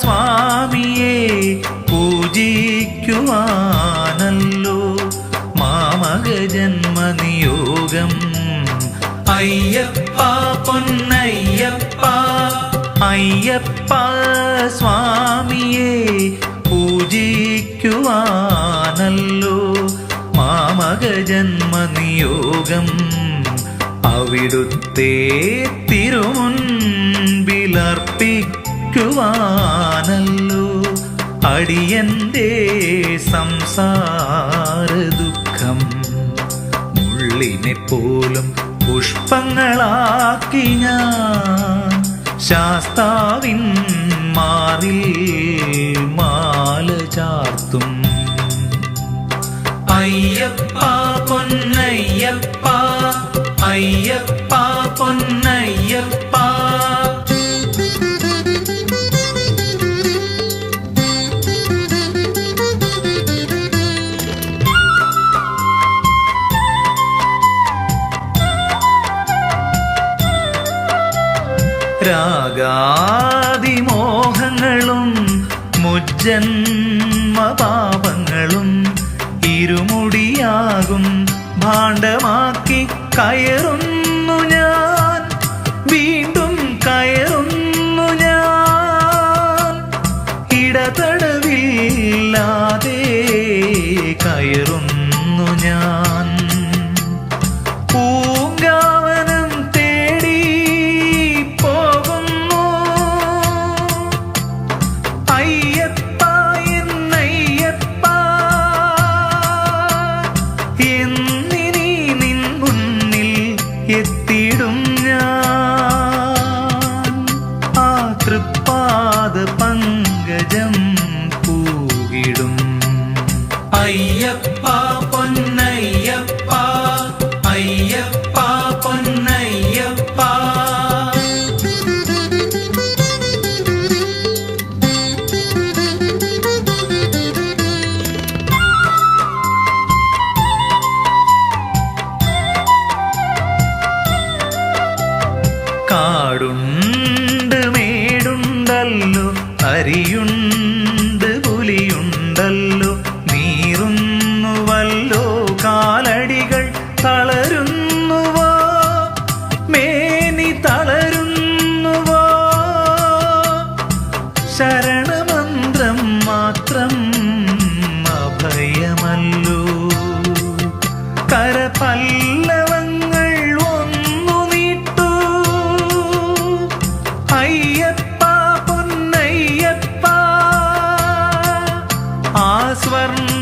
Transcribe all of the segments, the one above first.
സ്വാമിയെ പൂജിക്കുവാനല്ലോ മാമക ജന്മനിയോഗം അയ്യപ്പ പൊന്നയ്യപ്പ അയ്യപ്പ സ്വാമിയെ പൂജിക്കുവാനല്ലോ മാമക ജന്മനിയോഗം അവിടുത്തെ തിരുമുൻപിലർപ്പിക്കുവാനല്ലോ അടിയന്റെ സംസാര ദുഃഖം. മുള്ളിനെ പോലും പുഷ്പങ്ങളാക്കി ഞാൻ. ശാസ്താവിൻ മാറിൽ മാല ചാർത്തും. അയ്യപ്പ പൊന്നയ്യപ്പ. അയ്യപ്പ പൊന്നയ്യപ്പ. രാഗാതിമോഹങ്ങളും മുജ്ജന്മപാപങ്ങളും ഇരുമുടിയാകും ഭാണ്ഡമാക്കി കയറുന്നു ഞാൻ. വീണ്ടും കയറുന്നു ഞാൻ. ഇടതടവില്ലാതെ കയറുന്നു ഞാൻ. ആ തൃപ്പാദ പങ്കജം പൂകിടും അയ്യപ്പ പൊന്നയ്യപ്പ അയ്യപ്പ പൊന്നയ്യപ്പ. കാടുണ്ട് മേടുണ്ടല്ലോ അരിയുണ്ട് പുലിയുണ്ടല്ലോ. നീറുന്നുവല്ലോ കാലടികൾ തളരുന്നുവോ? മേനി തളരുന്നുവോ? ശരണമന്ത്രം മാത്രം അഭയമല്ലോ. കരപല്ലവങ്ങൾ സ്വർണ്ണ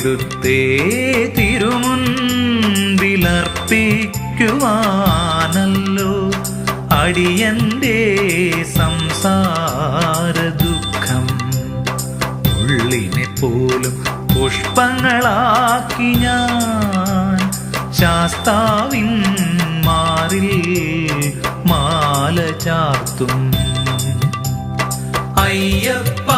അവിടുത്തെ തിരുമുൻപിലർപ്പിക്കുവാനല്ലോ. അടിയന്റെ സംസാര ദുഃഖം ഉള്ളിനെ പോലും പുഷ്പങ്ങളാക്കി ഞാൻ. ശാസ്താവിൻ മാറിൽ മാല ചാർത്തും. അയ്യപ്പ